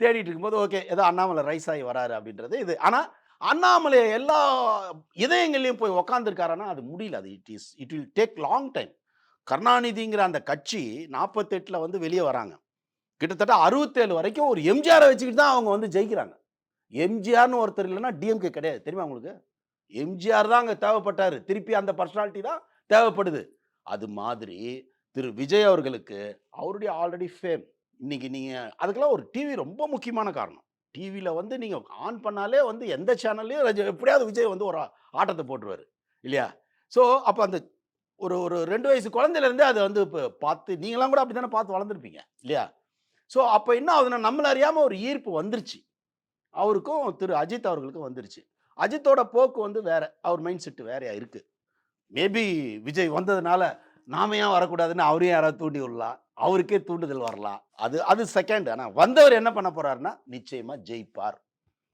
Speaker 1: தேடிட்டு இருக்கும்போது ஓகே ஏதோ அண்ணாமலை ரைஸ் ஆகி வராரு அப்படின்றது இது. ஆனால் அண்ணாமலை எல்லா இதயங்கள்லையும் போய் உக்காந்துருக்காருன்னா அது முடியல. அது it is it will take long time கருணாநிதிங்கிற அந்த கட்சி நாற்பத்தெட்டில் வந்து வெளியே வராங்க. கிட்டத்தட்ட அறுபத்தேழு வரைக்கும் ஒரு எம்ஜிஆரை வச்சுக்கிட்டு தான் அவங்க வந்து ஜெயிக்கிறாங்க. எம்ஜிஆர்னு ஒருத்தர் இல்லைன்னா டிஎம்கே கிடையாது. தெரியுமா உங்களுக்கு? எம்ஜிஆர் தான் அங்கே தேவைப்பட்டார். திருப்பி அந்த பர்சனாலிட்டி தான் தேவைப்படுது. அது மாதிரி திரு விஜய் அவர்களுக்கு அவருடைய ஆல்ரெடி ஃபேம் இன்னைக்கு நீங்கள் அதுக்கெல்லாம் ஒரு டிவி ரொம்ப முக்கியமான காரணம். டிவியில் வந்து நீங்கள் ஆன் பண்ணாலே வந்து எந்த சேனல்லையும் ரஜ எப்படியாவது விஜய் வந்து ஒரு ஆட்டத்தை போட்டுருவார். இல்லையா? ஸோ அப்போ அந்த ஒரு ஒரு ரெண்டு வயசு குழந்தையிலேருந்தே அதை வந்து இப்போ பார்த்து நீங்களாம் கூட அப்படி தானே பார்த்து வளர்ந்துருப்பீங்க. இல்லையா? ஸோ அப்போ என்ன ஆகுதுன்னா நம்மள அறியாமல் ஒரு ஈர்ப்பு வந்துருச்சு. அவருக்கும் திரு அஜித் அவர்களுக்கும் வந்துருச்சு. அஜித்தோட போக்கு வந்து வேற. அவர் மைண்ட் செட்டு வேறையா இருக்குது மேபி விஜய் வந்ததுனால நாம ஏன் வரக்கூடாதுன்னு அவரையும் யாராவது தூண்டி விடலாம் அவருக்கே தூண்டுதல் வரலாம் அது அது செகண்ட் ஆனால் வந்தவர் என்ன பண்ண போறாருன்னா நிச்சயமாக ஜெயிப்பார்.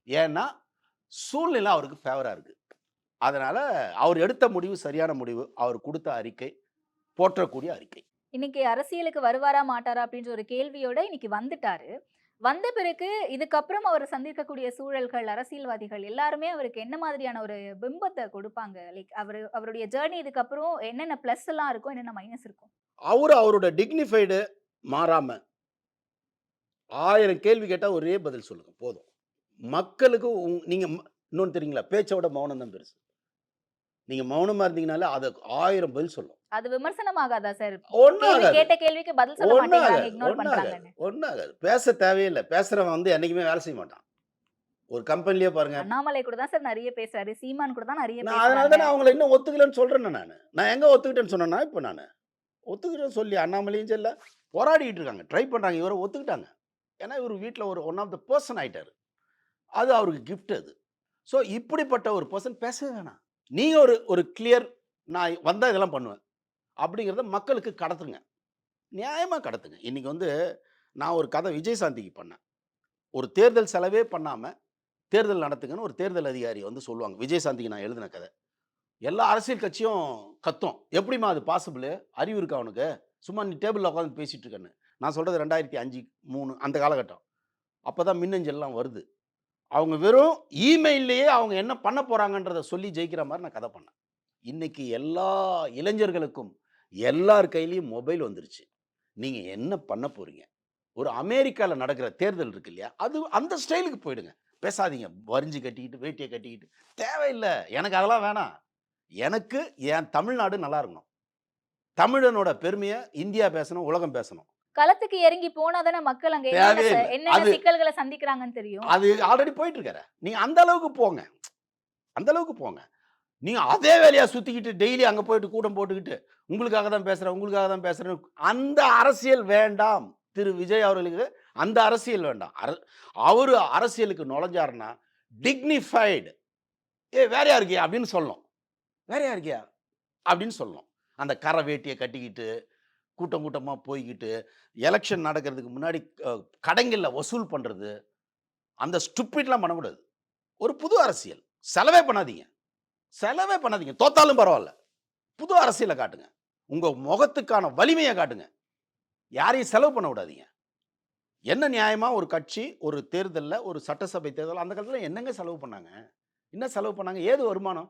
Speaker 1: ஏன்னா சூழ்நிலை அவருக்கு ஃபேவராக இருக்குது அதனால் அவர் எடுத்த முடிவு சரியான முடிவு. அவர் கொடுத்த அறிக்கை போற்றக்கூடிய அறிக்கை.
Speaker 2: இன்னைக்கு அரசியலுக்கு வருவாரா மாட்டாரா அப்படின்ற ஒரு கேள்வியோட இன்னைக்கு வந்துட்டாரு. வந்த பிறகு இதுக்கப்புறம் அவர் சந்திக்கக்கூடிய சூழல்கள் அரசியல்வாதிகள் எல்லாருமே அவருக்கு என்ன மாதிரியான ஒரு பிம்பத்தை கொடுப்பாங்க? லைக் அவர் அவருடைய ஜேர்னி இதுக்கப்புறம் என்னென்ன ப்ளஸ் எல்லாம் இருக்கும் என்னென்ன மைனஸ் இருக்கும்
Speaker 1: அவர் அவரோட டிக்னிஃபைடு மாறாம ஆயிரம் கேள்வி கேட்டால் ஒரே பதில் சொல்லுங்க போதும். மக்களுக்கு உங்- நீங்க ம- இன்னொன்னு தெரியுங்களா? பேச்சோட மௌனம் தான் பெருசு. நீங்க மௌனமா இருந்தீங்கனாலே அது ஆயிரம் பதில் சொல்லும்.
Speaker 2: அது விமர்சனம் ஆகாதா சார் கேட்ட கேள்விக்கு பதில் சொல்ல
Speaker 1: ஒன்றும் ஆகாது பேச தேவையில்லை. பேசுறவன் வந்து என்னைக்குமே வேலை செய்ய மாட்டான். ஒரு கம்பெனிலேயே பாருங்க.
Speaker 2: அண்ணாமலை கூட தான் சார் நிறைய பேசுறாரு. சீமான் கூட தான் நிறைய
Speaker 1: நான் அதனால தானே அவங்கள இன்னும் ஒத்துக்கலன்னு சொல்றேன் நான். நான் எங்க ஒத்துக்கிட்டேன்னு சொன்னேன்னா இப்போ நான். ஒத்துக்கிட்டேன்னு சொல்லி அண்ணாமலையும் சொல்ல போராடிட்டு இருக்காங்க. ட்ரை பண்றாங்க. இவரை ஒத்துக்கிட்டாங்க. ஏன்னா இவர் வீட்டில் ஒரு ஒன் ஆஃப் த பர்சன் ஆயிட்டாரு. அது அவருக்கு gift அது. ஸோ இப்படிப்பட்ட ஒரு பர்சன் பேசவே வேணாம். நீ ஒரு ஒரு கிளியர் நான் வந்தால் இதெல்லாம் பண்ணுவேன். அப்படிங்கிறத மக்களுக்கு கடத்துங்க. நியாயமாக கடத்துங்க. இன்னைக்கு வந்து நான் ஒரு கதை விஜய் சாந்திக்கு பண்ணேன். ஒரு தேர்தல் செலவே பண்ணாமல் தேர்தல் நடத்துங்கன்னு ஒரு தேர்தல் அதிகாரி வந்து சொல்லுவாங்க. விஜய் சாந்திக்கு நான் எழுதின கதை. எல்லா அரசியல் கட்சியும் கத்தும். எப்படிம்மா அது பாசிபிள் அறிவு இருக்கா அவனுக்கு சும்மா நீ டேபிளில் உட்காந்து பேசிகிட்டு இருக்கேன்னு. நான் சொல்கிறது ரெண்டாயிரத்தி அஞ்சு மூணு அந்த காலகட்டம். அப்போ தான் மின்னஞ்சல்லாம் வருது. அவங்க வெறும் இமெயில்லையே அவங்க என்ன பண்ண போகிறாங்கன்றத சொல்லி ஜெயிக்கிற மாதிரி நான் கதை பண்ணேன். இன்னைக்கு எல்லா இளைஞர்களுக்கும் எல்லார் கையிலையும் மொபைல் வந்துருச்சு. நீங்கள் என்ன பண்ண போகிறீங்க ஒரு அமெரிக்காவில் நடக்கிற தேர்தல் இருக்கு இல்லையா? அது அந்த ஸ்டைலுக்கு போயிடுங்க. பேசாதீங்க. வரிஞ்சு கட்டிக்கிட்டு வேட்டியை கட்டிக்கிட்டு. தேவையில்லை. எனக்கு அதெல்லாம் வேணாம். எனக்கு என் தமிழ்நாடு நல்லா இருக்கணும். தமிழனோட பெருமையை இந்தியா பேசணும் உலகம் பேசணும்.
Speaker 2: களத்துக்கு இறங்கி போனா தானே மக்கள் அங்க
Speaker 1: அது-
Speaker 2: சிக்கல்களை சந்திக்கிறாங்கன்னு தெரியும்.
Speaker 1: அது ஆல்ரெடி போயிட்டு இருக்காரு நீங்க அந்த அளவுக்கு போங்க. அந்த அளவுக்கு போங்க. நீங்க அதே வேலையா சுத்திக்கிட்டு டெய்லி அங்க போயிட்டு கூட்டம் போட்டுக்கிட்டு உங்களுக்காக தான் பேசுறேன் உங்களுக்காக தான் பேசுறேன் அந்த அரசியல் வேண்டாம். திரு விஜய் அவர்களுக்கு அந்த அரசியல் வேண்டாம். அர- அவரு அரசியலுக்கு நுழைஞ்சாருன்னா டிக்னிஃபைடு ஏ வேறையா இருக்கியா அப்படின்னு சொல்லணும். வேறையா இருக்கியா அப்படின்னு சொல்லணும். அந்த கரை வேட்டியை கட்டிக்கிட்டு கூட்டம் கூட்டமாக போய்கிட்டு எலெக்ஷன் நடக்கிறதுக்கு முன்னாடி கடைங்களில் வசூல் பண்ணுறது அந்த ஸ்டூப்பிட்லாம் பண்ணக்கூடாது. ஒரு புது அரசியல். செலவே பண்ணாதீங்க. செலவே பண்ணாதீங்க. தோத்தாலும் பரவாயில்ல. புது அரசியலை காட்டுங்க. உங்கள் முகத்துக்கான வலிமையை காட்டுங்க. யாரையும் செலவு பண்ண விடாதீங்க. என்ன நியாயமாக ஒரு கட்சி ஒரு தேர்தலில் ஒரு சட்டசபை தேர்தல் அந்த காலத்தில் என்னங்க செலவு பண்ணாங்க? என்ன செலவு பண்ணாங்க? ஏது வருமானம்?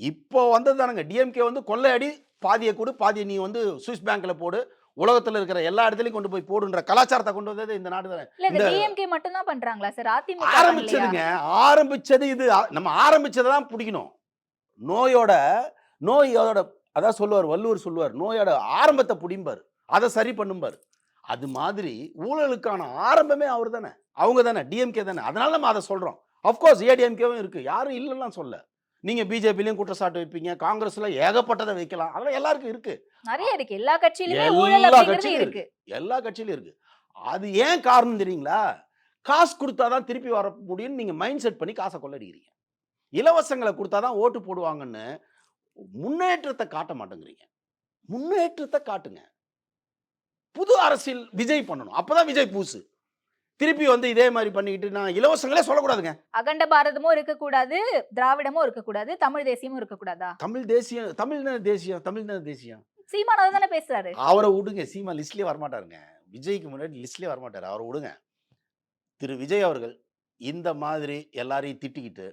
Speaker 1: இப்போ வந்தது தானுங்க. டிஎம்கே வந்து கொள்ளையடி பாதியை கொடு பாதியை நீ வந்து சுவிஸ் பேங்க்ல போடு உலகத்தில் இருக்கிற எல்லா இடத்துலையும் கொண்டு போய் போடுன்ற கலாச்சாரத்தை கொண்டு வந்தது இந்த நாடு தானே.
Speaker 2: மட்டும் தான் பண்றாங்களா சார்? அதிமுக?
Speaker 1: ஆரம்பிச்சதுங்க ஆரம்பிச்சது இது. நம்ம ஆரம்பிச்சதை தான் பிடிக்கணும். நோயோட நோயோட அதான் சொல்லுவார் வள்ளுவர் சொல்லுவார் நோயோட ஆரம்பத்தை பிடிம்பார். அதை சரி பண்ணும்பார். அது மாதிரி ஊழலுக்கான ஆரம்பமே அவர் தானே. அவங்க தானே டிஎம்கே தானே. அதனால நம்ம அதை சொல்றோம். அஃப்கோர்ஸ் ஏடிஎம்கேவும் இருக்கு. யாரும் இல்லைன்னு சொல்ல. நீங்க பிஜேபிலையும் குற்றச்சாட்டு வைப்பீங்க. காங்கிரஸ்ல ஏகப்பட்டதை வைக்கலாம். அதெல்லாம் எல்லாருக்கும் இருக்கு.
Speaker 2: நிறைய இருக்கு. எல்லா கட்சியிலுமே
Speaker 1: எல்லா கட்சியிலும்
Speaker 2: இருக்கு.
Speaker 1: எல்லா கட்சியிலும் இருக்கு. அது ஏன் காரணம் தெரியுங்களா? காசு கொடுத்தாதான் திருப்பி வர முடியும்னு நீங்க மைண்ட் செட் பண்ணி காசை கொள்ளடிக்கிறீங்க இலவசங்களை கொடுத்தாதான் ஓட்டு போடுவாங்கன்னு முன்னேற்றத்தை காட்ட மாட்டேங்கிறீங்க. முன்னேற்றத்தை காட்டுங்க. புது அரசியல் விஜய் பண்ணணும். அப்பதான் விஜய் பூசு. திருப்பி வந்து இதே மாதிரி பண்ணிக்கிட்டு நான் இலவசங்களே சொல்லக்கூடாதுங்க.
Speaker 2: அகண்ட பாரதமும் இருக்கக்கூடாது திராவிடமும் இருக்கக்கூடாது தமிழ் தேசியமும் இருக்கக்கூடாதா?
Speaker 1: தமிழ் தேசியம் தமிழ் தானே தேசியம் தமிழ் தானே தேசியம்?
Speaker 2: சீமானவர் தானே பேசுறாரு.
Speaker 1: அவரை விடுங்க சீமா லிஸ்ட்லயே வரமாட்டாருங்க. விஜய்க்கு முன்னாடி லிஸ்ட்லயே வரமாட்டாரு அவரை விடுங்க. திரு விஜய் அவர்கள் இந்த மாதிரி எல்லாரையும் திட்டிக்கிட்டு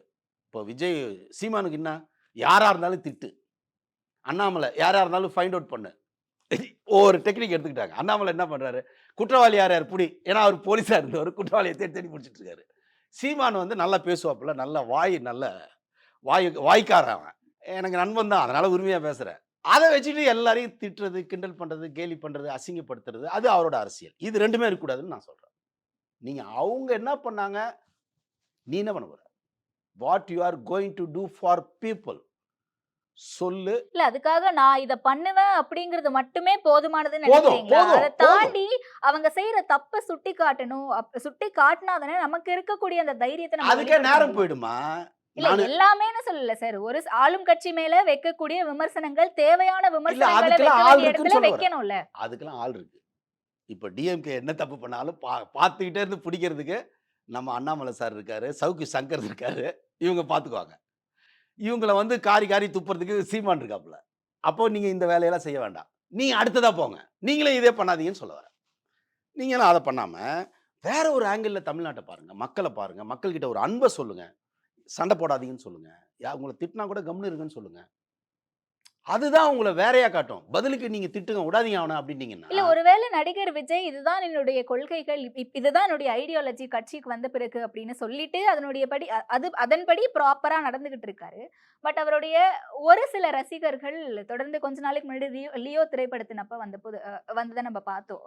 Speaker 1: இப்போ விஜய் சீமானுக்கு என்ன? யாரா இருந்தாலும் திட்டு. அண்ணாமலை யாரா இருந்தாலும் ஃபைண்ட் அவுட் பண்ணு. ஒரு டெக்னிக் எடுத்துக்கிட்டாங்க. அண்ணாமலை என்ன பண்ணுறாரு குற்றவாளி யார்? யார் புடி ஏன்னா அவர் போலீஸாக இருந்தவர். குற்றவாளியை தேடி தேடி பிடிச்சிட்டு இருக்காரு. சீமான் வந்து நல்லா பேசுவாப்புல. நல்ல வாய் நல்ல வாய் வாய்க்காரன் அவன். எனக்கு நண்பன் தான். அதனால் உரிமையாக பேசுகிறேன் அதை வச்சுட்டு எல்லாரையும் திட்டுறது கிண்டல் பண்ணுறது கேலி பண்ணுறது அசிங்கப்படுத்துறது அது அவரோட அரசியல். இது ரெண்டுமே இருக்கக்கூடாதுன்னு நான் சொல்கிறேன் நீங்கள் அவங்க என்ன பண்ணாங்க? நீ என்ன பண்ண போகிற what you are going to do for people சொல்லு.
Speaker 2: இல்ல அதுக்காக நான் இத பண்ணுவேன் அப்படிங்கறது மட்டுமே போதுமானதுன்னு
Speaker 1: போதும்,
Speaker 2: நினைக்கிறீங்களா?
Speaker 1: போதும்,
Speaker 2: அதை தாண்டி அவங்க செய்யற தப்ப சுட்டி காட்டணும் சுட்டி காட்டினாதானே நமக்கு இருக்கக்கூடிய அந்த தைரியத்தை நம்ம
Speaker 1: அதுக்கே நேரம். போயிடுமா?
Speaker 2: இல்ல
Speaker 1: நானு
Speaker 2: எல்லாமேன்னு சொல்லல சார். ஒரு ஆளும் கட்சி மேல வைக்கக்கூடிய விமர்சனங்கள் தேவையான விமர்சனங்களை. வைக்கணும்ல.
Speaker 1: அதுக்கெல்லாம் ஆள் இருக்கு இப்போ டிஎம்கே என்ன தப்பு பண்ணாலும் பா பார்த்துக்கிட்டே இருந்து பிடிக்கிறதுக்கு நம்ம அண்ணாமலை சார் இருக்காரு சவுக்கு சங்கர் இருக்காரு இவங்க பார்த்துக்குவாங்க. இவங்களை வந்து காரி காரி துப்புறதுக்கு சீமான் இருக்காப்புல. அப்போ நீங்கள் இந்த வேலையெல்லாம் செய்ய வேண்டாம். நீங்கள் அடுத்ததாக போங்க. நீங்களே இதே பண்ணாதீங்கன்னு சொல்ல வரேன் நீங்களும் அதை பண்ணாமல் வேற ஒரு ஆங்கிளில் தமிழ்நாட்டை பாருங்கள் மக்களை பாருங்கள் மக்கள்கிட்ட ஒரு அன்பை சொல்லுங்கள் சண்டை போடாதீங்கன்னு சொல்லுங்கள் யா உங்களை திட்டினா கூட கம்னு இருக்குன்னு சொல்லுங்கள் அதுதான் உங்களை வேறையா காட்டும். பதிலுக்கு நீங்க திட்டுங்க விடாதீங்க அவனை
Speaker 2: இல்ல ஒருவேளை நடிகர் விஜய் இதுதான் என்னுடைய கொள்கைகள் இப்- இதுதான் என்னுடைய ஐடியாலஜி கட்சிக்கு வந்த பிறகு அப்படின்னு சொல்லிட்டு அதனுடைய படி அது அதன்படி ப்ராப்பரா நடந்துகிட்டு இருக்காரு. பட் அவருடைய ஒரு சில ரசிகர்கள் தொடர்ந்து கொஞ்ச நாளைக்கு முன்னாடி லியோ லியோ திரைப்படத்தினப்ப வந்த போது வந்ததை நம்ம பார்த்தோம்.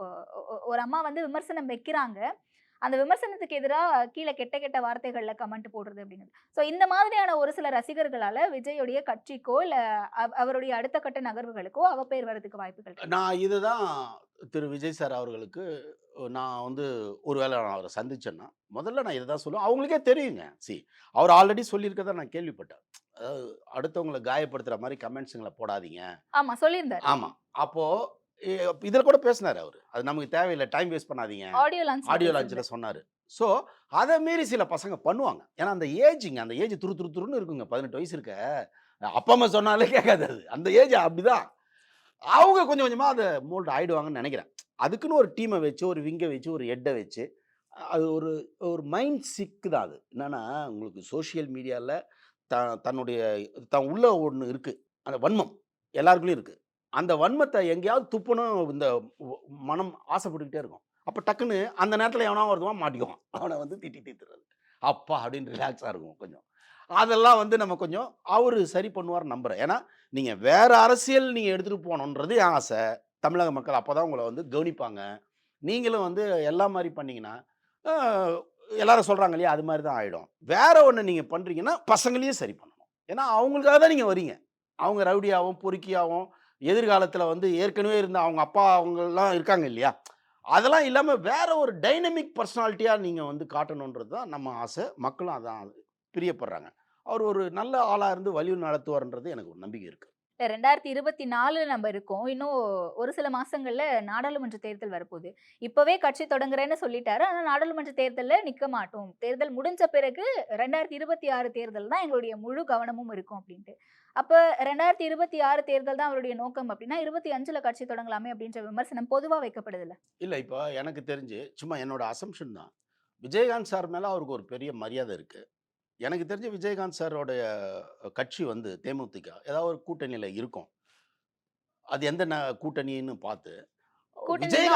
Speaker 2: ஒரு அம்மா வந்து விமர்சனம் வைக்கிறாங்க. அந்த விமர்சனத்துக்கு எதிராக கீழே கெட்ட கெட்ட வார்த்தைகள்ல கமெண்ட் போடுறது அப்படிங்கிறது ஸோ இந்த மாதிரியான ஒரு சில ரசிகர்களால விஜயுடைய கட்சிக்கோ இல்ல அவ- அவருடைய அடுத்த கட்ட நகர்வுகளுக்கோ அவப்பெயர் வரதுக்கு வாய்ப்புகள்.
Speaker 1: நான் இதுதான் திரு. விஜய் சார் அவர்களுக்கு நான் வந்து ஒருவேளை நான் அவரை சந்திச்சேன்னா முதல்ல நான் இதை தான் சொல்லுவேன். அவங்களுக்கே தெரியுங்க. சி அவர் ஆல்ரெடி சொல்லியிருக்கதை நான் கேள்விப்பட்டேன். அதாவது அடுத்தவங்களை காயப்படுத்துகிற மாதிரி கமெண்ட்ஸுங்களை போடாதீங்க.
Speaker 2: ஆமா சொல்லியிருந்தாரு.
Speaker 1: ஆமாம் அப்போது இதில் கூட பேசினார் அவர். அது நமக்கு தேவையில்லை டைம் வேஸ்ட் பண்ணாதீங்க.
Speaker 2: ஆடியோ லான்ச்
Speaker 1: ஆடியோ லான்ச்சில் சொன்னார். ஸோ அதை மீறி சில பசங்க பண்ணுவாங்க. ஏன்னா அந்த ஏஜிங்க அந்த ஏஜ் துரு துரு துருன்னு இருக்குங்க. பதினெட்டு வயசு இருக்க. அப்பா அம்மா சொன்னாலே கேட்காது அது. அந்த ஏஜ் அப்படிதான். அவங்க கொஞ்சம் கொஞ்சமாக அதை மோல்ட் ஆயிடுவாங்கன்னு நினைக்கிறேன். அதுக்குன்னு ஒரு டீமை வச்சு ஒரு விங்கை வச்சு ஒரு ஹெட்டை வச்சு அது ஒரு ஒரு மைண்ட் சிக்கு தான் அது. என்னன்னா உங்களுக்கு சோஷியல் மீடியாவில் த தன்னுடைய தன் உள்ள ஒன்று இருக்குது அந்த வன்மம். எல்லாருக்குள்ளேயும் இருக்குது அந்த வன்மத்தை எங்கேயாவது துப்பணும் இந்த மனம் ஆசைப்பட்டுக்கிட்டே இருக்கும். அப்போ டக்குன்னு அந்த நேரத்தில் எவனா ஒருத்தவன் மாட்டிக்குவான். அவனை வந்து திட்டி தீத்துறது. அப்பா அப்படின்னு ரிலாக்ஸாக இருக்கும் கொஞ்சம். அதெல்லாம் வந்து நம்ம கொஞ்சம் அவர் சரி பண்ணுவார் நம்புகிறேன் ஏன்னா நீங்கள் வேறு அரசியல் நீங்கள் எடுத்துகிட்டு போகணுன்றது என் ஆசை. தமிழக மக்கள் அப்போ தான் உங்களை வந்து கவனிப்பாங்க. நீங்களும் வந்து எல்லா மாதிரி பண்ணிங்கன்னா எல்லாரும் சொல்கிறாங்க இல்லையா அது மாதிரி தான் ஆகிடும் வேறு ஒன்று நீங்கள் பண்ணுறீங்கன்னா பசங்களையும் சரி பண்ணணும். ஏன்னா அவங்களுக்காக தான் நீங்கள் வரீங்க அவங்க ரவுடியாகவும் பொறுக்கியாகவும் எதிர்காலத்தில் வந்து ஏற்கனவே இருந்த அவங்க அப்பா அவங்கெல்லாம் இருக்காங்க இல்லையா? அதெல்லாம் இல்லாமல் வேற ஒரு டைனமிக் பர்சனாலிட்டியாக நீங்கள் வந்து காட்டணுன்றது தான் நம்ம ஆசை. மக்களும் அதான் பிரியப்படுறாங்க. அவர் ஒரு நல்ல ஆளாக இருந்து வழி நடத்துவார்ன்றது எனக்கு ஒரு நம்பிக்கை இருக்குது
Speaker 2: ரெண்டாயிரத்தி இருபத்தி நாலு நம்ம இருக்கோம். இன்னும் ஒரு சில மாசங்கள்ல நாடாளுமன்ற தேர்தல் வரப்போகுது. இப்பவே கட்சி தொடங்குறேன்னு சொல்லிட்டாரு. ஆனால் நாடாளுமன்ற தேர்தலில் நிற்க மாட்டோம். தேர்தல் முடிஞ்ச பிறகு ரெண்டாயிரத்தி இருபத்தி ஆறு தேர்தல் தான் எங்களுடைய முழு கவனமும் இருக்கும் அப்படின்ட்டு. அப்ப ரெண்டாயிரத்தி இருபத்தி ஆறு தேர்தல் தான் அவருடைய நோக்கம் அப்படின்னா இருபத்தி அஞ்சுல கட்சி தொடங்கலாமே அப்படின்ற விமர்சனம் பொதுவா வைக்கப்படுது இல்ல
Speaker 1: இப்போ எனக்கு தெரிஞ்சு சும்மா என்னோட அசம்ஷன் தான். விஜயகாந்த் சார் மேலே அவருக்கு ஒரு பெரிய மரியாதை இருக்குது எனக்கு தெரிஞ்சு விஜயகாந்த் சாரோடைய கட்சி வந்து தேமுதிக ஏதாவது ஒரு கூட்டணியில் இருக்கும். அது எந்த கூட்டணின்னு பார்த்து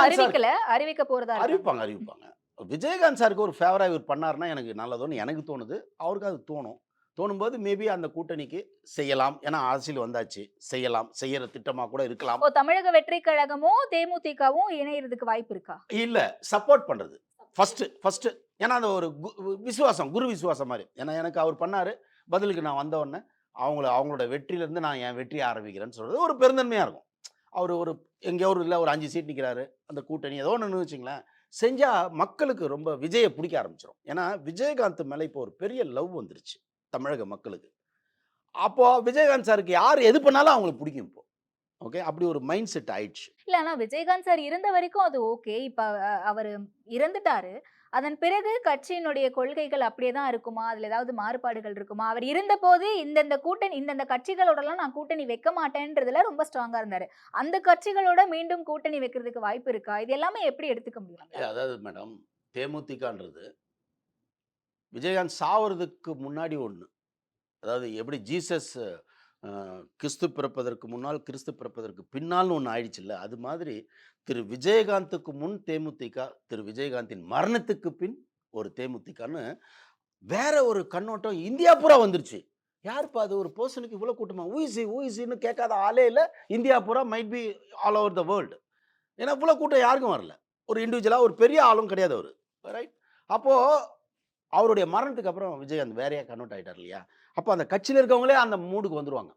Speaker 2: அறிவிக்கல அறிவிக்க போறதா.
Speaker 1: அறிவிப்பாங்க அறிவிப்பாங்க. விஜயகாந்த் சாருக்கு ஒரு ஃபேவராக இவர் பண்ணாருன்னா எனக்கு நல்லதுன்னு எனக்கு தோணுது. அவருக்கு அது தோணும். தோணும்போது மேபி அந்த கூட்டணிக்கு செய்யலாம். ஏன்னா அரசியல் வந்தாச்சு. செய்யலாம். செய்யற திட்டமாக கூட இருக்கலாம்.
Speaker 2: தமிழக வெற்றி கழகமும் தேமுதிகவும் இணையறதுக்கு வாய்ப்பு இருக்கா?
Speaker 1: இல்லை. சப்போர்ட் பண்ணுறது ஃபஸ்ட்டு ஃபஸ்ட்டு ஏன்னா அந்த ஒரு கு- விசுவாசம். குரு விசுவாசம் மாதிரி. ஏன்னா எனக்கு அவர் பண்ணார். பதிலுக்கு நான் வந்த உடனே அவங்கள அவங்களோட வெற்றியிலேருந்து நான் என் வெற்றியை ஆரம்பிக்கிறேன்னு சொல்கிறது ஒரு பெருந்தன்மையாக இருக்கும். அவர் ஒரு எங்கேயோ ஒரு இல்லை ஒரு அஞ்சு சீட் நிற்கிறாரு அந்த கூட்டணி ஏதோ ஒன்று வச்சுங்களேன். செஞ்சால் மக்களுக்கு ரொம்ப விஜயை பிடிக்க ஆரம்பிச்சிடும் ஏன்னா விஜயகாந்த் மேலே இப்போ ஒரு பெரிய லவ் வந்துருச்சு. தமிழக மக்களுக்கு. அப்போது விஜயகாந்த் சாருக்கு யார் எது பண்ணாலும் அவங்களுக்கு பிடிக்கும் இப்போ. ஓகே? அப்படி ஒரு மைண்ட் செட் ஆயிடுச்சு.
Speaker 2: இல்ல ஆனா விஜயகாந்த் சார் இருந்த வரைக்கும் அது ஓகே. இப்ப அவரு இறந்துட்டாரு. அதன் பிறகு கட்சியினுடைய கொள்கைகள் அப்படியே தான் இருக்குமா? அதுல ஏதாவது மாறுபாடுகள் இருக்குமா? அவர் இருந்த போது இந்தந்த கூட்டணி இந்தந்த கட்சிகளோடலாம் நான் கூட்டணி வைக்க மாட்டேன்றதுல ரொம்ப ஸ்ட்ராங்கா இருந்தாரு. அந்த கட்சிகளோட மீண்டும் கூட்டணி வைக்கிறதுக்கு வாய்ப்பு இருக்கா? இது எல்லாமே எப்படி எடுத்துக்க முடியும்?
Speaker 1: அதாவது மேடம் தேமுதிகன்றது விஜயகாந்த் சாவறதுக்கு முன்னாடி ஒன்று அதாவது எப்படி ஜீசஸ் கிறிஸ்து பிறப்பதற்கு முன்னால் கிறிஸ்து பிறப்பதற்கு பின்னால்னு ஒன்று ஆயிடுச்சுல்ல? அது மாதிரி திரு விஜயகாந்துக்கு முன் தேமுதிக திரு விஜயகாந்தின் மரணத்துக்கு பின் ஒரு தேமுதிகன்னு வேற ஒரு கண்ணோட்டம் இந்தியா பூரா வந்துருச்சு. யாருப்பா அது? ஒரு பர்சனுக்கு இவ்வளோ கூட்டமாக ஊசி ஊசின்னு கேட்காத ஆளே இல்லை. இந்தியா பூரா might be all over the world ஏன்னா இவ்வளோ கூட்டம் யாருக்கும் வரல. ஒரு இண்டிவிஜுவலாக ஒரு பெரிய ஆளும் கிடையாது அவர். ரைட் அப்போது அவருடைய மரணத்துக்கு அப்புறம் விஜயகாந்த் வேறையா கன்வெர்ட் ஆயிட்டார் இல்லையா? அப்போ அந்த கட்சியில் இருக்கவங்களே அந்த மூடுக்கு வந்துருவாங்க.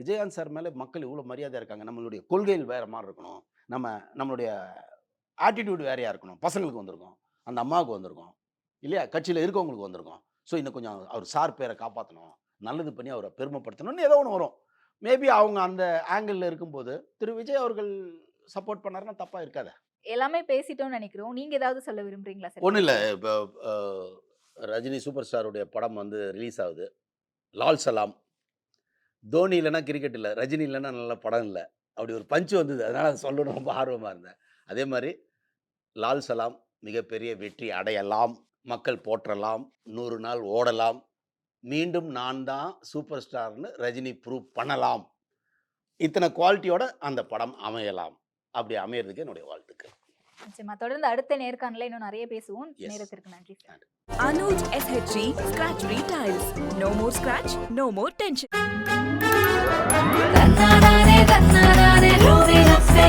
Speaker 1: விஜயகாந்த் சார் மேலே மக்கள் இவ்வளோ மரியாதை இருக்காங்க. நம்மளுடைய கொள்கைகள் வேறு மாதிரி இருக்கணும். நம்ம நம்மளுடைய ஆட்டிடியூட் வேறையாக இருக்கணும். பசங்களுக்கு வந்திருக்கோம். அந்த அம்மாவுக்கு வந்திருக்கோம். இல்லையா? கட்சியில் இருக்கவங்களுக்கு வந்திருக்கோம். ஸோ இன்னும் கொஞ்சம் அவர் சார் பேரை காப்பாற்றணும் நல்லது பண்ணி அவரை பெருமைப்படுத்தணும்னு ஏதோ ஒன்று வரும். மேபி அவங்க அந்த ஆங்கிளில் இருக்கும்போது திரு விஜய் அவர்கள் சப்போர்ட் பண்ணாருன்னா தப்பாக இருக்காது.
Speaker 2: எல்லாமே பேசிட்டோம்னு நினைக்கிறோம். நீங்க ஏதாவது சொல்ல விரும்புறீங்களா சார்
Speaker 1: ஒன்றும் இல்லை. இப்போ ரஜினி சூப்பர் ஸ்டாருடைய படம் வந்து ரிலீஸ் ஆகுது. லால் சலாம். தோனி இல்லைன்னா கிரிக்கெட் இல்லை. ரஜினி இல்லைன்னா நல்ல படம் இல்லை. அப்படி ஒரு பஞ்சு வந்தது. அதனால் அதை சொல்லணும் ரொம்ப ஆர்வமாக இருந்தேன். அதே மாதிரி லால் சலாம் மிகப்பெரிய வெற்றி அடையலாம். மக்கள் போற்றலாம். நூறு நாள் ஓடலாம். மீண்டும் நான் தான் சூப்பர் ஸ்டார்னு ரஜினி ப்ரூவ் பண்ணலாம். இத்தனை குவாலிட்டியோட அந்த படம் அமையலாம். அப்படி அமையிறதுக்கு என்னுடைய வாழ்த்துக்கள்.
Speaker 2: நிச்சயமா. தொடர்ந்து அடுத்த நேர்காணல இன்னும் நிறைய பேசுவோம். நேரத்திற்கு நன்றி sir
Speaker 3: Anuj எஸ்ஹெச்ரி scratch retails no more scratch no more tension தன்னாரானே தன்னாரானே ரோவே ரப்பே